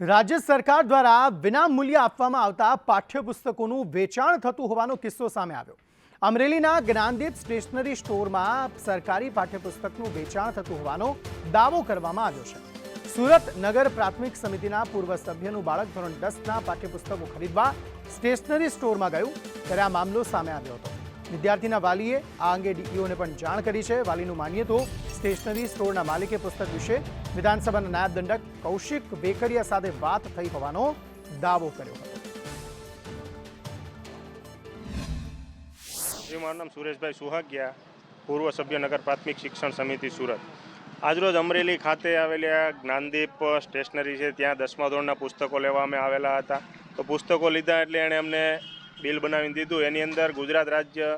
રાજ્ય સરકાર દ્વારા વિના મૂલ્યે આપવામાં આવતા પાઠ્યપુસ્તકોનું વેચાણ થતું હોવાનો કિસ્સો સામે આવ્યો. અમરેલીના જ્ઞાનદીપ સ્ટેશનરી સ્ટોરમાં સરકારી પાઠ્યપુસ્તકનું વેચાણ થતું હોવાનો દાવો કરવામાં આવ્યો છે. સુરત નગર પ્રાથમિક સમિતિના પૂર્વ સભ્યનું બાળક ધોરણ દસના પાઠ્યપુસ્તકો ખરીદવા સ્ટેશનરી સ્ટોરમાં ગયું, ત્યારે આ મામલો સામે આવ્યો હતો. વિદ્યાર્થીના વાલીએ આ અંગે ડીઈઓને પણ જાણ કરી છે. વાલીનું માનીએ તો સ્ટેશનરી સ્ટોરના માલિકે પુસ્તક વિશે વિધાનસભાના નાયબ દંડક કૌશિક વેકરિયા સાથે વાત થઈ હોવાનો દાવો કર્યો હતો. મારું નામ સુરેશભાઈ સુહાગિયા, પૂર્વ સભ્ય નગર પ્રાથમિક શિક્ષણ સમિતિ સુરત. આજરોજ અમરેલી ખાતે આવેલી આ જ્ઞાનદીપ સ્ટેશનરી છે, ત્યાં દસમા ધોરણના પુસ્તકો લેવા અમે આવેલા હતા. તો પુસ્તકો લીધા એટલે એણે અમને બિલ બનાવીને દીધું. એની અંદર ગુજરાત રાજ્ય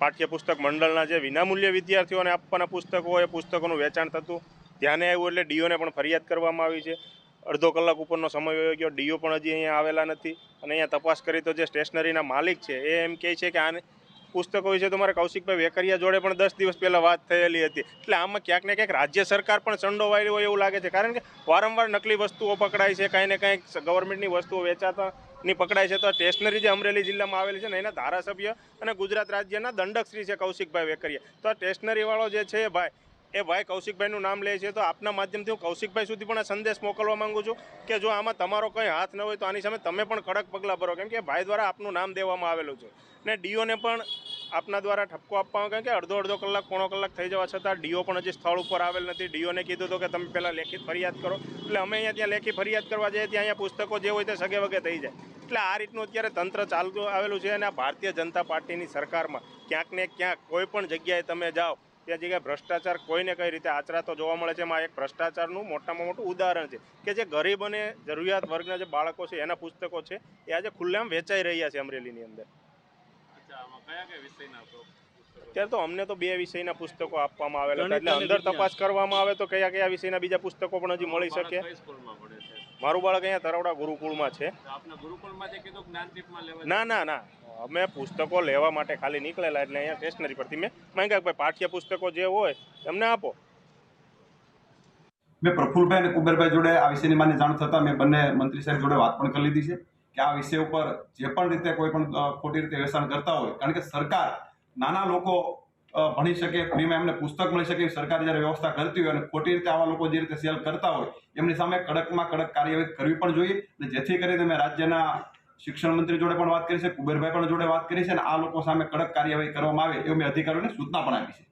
પાઠ્યપુસ્તક મંડળના જે વિનામૂલ્ય વિદ્યાર્થીઓને આપવાના પુસ્તકો હોય, એ પુસ્તકોનું વેચાણ થતું. ધ્યાને આવ્યું એટલે ડીઓને પણ ફરિયાદ કરવામાં આવી છે. અડધો કલાક ઉપરનો સમય વયો ગયો. ડીઓ પણ હજી અહીંયા આવેલા નથી. અને અહીંયા તપાસ કરી તો જે સ્ટેશનરીના માલિક છે, એ એમ કહે છે કે આને પુસ્તકો વિશે મારે કૌશિકભાઈ વેકરિયા જોડે પણ દસ દિવસ પહેલાં વાત થયેલી હતી. એટલે આમાં ક્યાંક ને ક્યાંક રાજ્ય સરકાર પણ સંડોવાયેલી હોય એવું લાગે છે. કારણ કે વારંવાર નકલી વસ્તુઓ પકડાય છે, કાંઈ ને કાંઈક ગવર્મેન્ટની વસ્તુઓ વેચાતા ની પકડાય છે. તો સ્ટેશનરી જે અમરેલી જિલ્લામાં આવેલી છે ને, એના ધારાસભ્ય અને ગુજરાત રાજ્યના દંડકશ્રી છે કૌશિકભાઈ વેકરિયા. તો આ સ્ટેશનરીવાળો જે છે ભાઈ એ ભાઈ કૌશિકભાઈનું નામ લે છે, તો આપના માધ્યમથી હું કૌશિકભાઈ સુધી પણ આ સંદેશ મોકલવા માંગુ છું કે જો આમાં તમારો કંઈ હાથ ન હોય તો આની સામે તમે પણ કડક પગલાં ભરો. કેમ કે ભાઈ દ્વારા આપનું નામ દેવામાં આવેલું છે. ને ડીઓને પણ આપના દ્વારા ઠપકો આપવામાં કારણ કે અડધો અડધો કલાક, પોણો કલાક થઈ જવા છતાં ડીઓ પણ હજી સ્થળ ઉપર આવેલ નથી. ડીઓને કીધું હતું કે તમે પહેલાં લેખિત ફરિયાદ કરો. એટલે અમે અહીંયા ત્યાં લેખિત ફરિયાદ કરવા જઈએ ત્યાં અહીંયા પુસ્તકો જે હોય તે સગે વગે થઈ જાય. એટલે આ રીતનું અત્યારે તંત્ર ચાલતું આવેલું છે અને આ ભારતીય જનતા પાર્ટીની સરકારમાં ક્યાંક ને ક્યાંક કોઈ પણ જગ્યાએ તમે જાઓ ત્યાં જગ્યાએ ભ્રષ્ટાચાર કોઈને કઈ રીતે આચરાતો જોવા મળે છે? એમાં એક ભ્રષ્ટાચારનું મોટામાં મોટું ઉદાહરણ છે કે જે ગરીબ અને જરૂરિયાત વર્ગના જે બાળકો છે એના પુસ્તકો છે એ આજે ખુલ્લેઆમ વેચાઈ રહ્યા છે અમરેલીની અંદર. અત્યારે તો અમને તો બે વિષયના પુસ્તકો આપવામાં આવેલા એટલે અંદર તપાસ કરવામાં આવે તો કયા કયા વિષયના બીજા પુસ્તકો પણ હજી મળી શકે? મારું બાળક અહીંયા તરવડા ગુરુકુળમાં છે. ના ના ના. અમે પુસ્તકો લેવા માટે ખાલી નીકળેલા એટલે અહીંયા સ્ટેશનરી પરથી મેં માંગ્યા ભાઈ પાઠ્ય પુસ્તકો જે હોય એમને આપો. મેં પ્રફુલભાઈ અને કુબેરભાઈ જોડે આ વિષયની માને જાણ થતાં મેં બંને મંત્રી સાહેબ જોડે વાત પણ કરી લીધી છે કે આ વિષય ઉપર જે પણ રીતે કોઈ પણ ખોટી રીતે વેચાણ કરતા હોય કારણ કે સરકાર નાના લોકો ભણી શકે ફ્રીમાં એમને પુસ્તક મળી શકે, સરકાર જ્યારે વ્યવસ્થા કરતી હોય અને ખોટી રીતે આવા લોકો જે રીતે સેલ કરતા હોય, એમની સામે કડકમાં કડક કાર્યવાહી કરવી પણ જોઈએ અને જેથી કરીને મેં રાજ્યના શિક્ષણ મંત્રી જોડે પણ વાત કરી છે, કુબેરભાઈ પણ જોડે વાત કરી છે અને આ લોકો સામે કડક કાર્યવાહી કરવામાં આવે એવું મેં અધિકારીઓને સૂચના પણ આપી છે.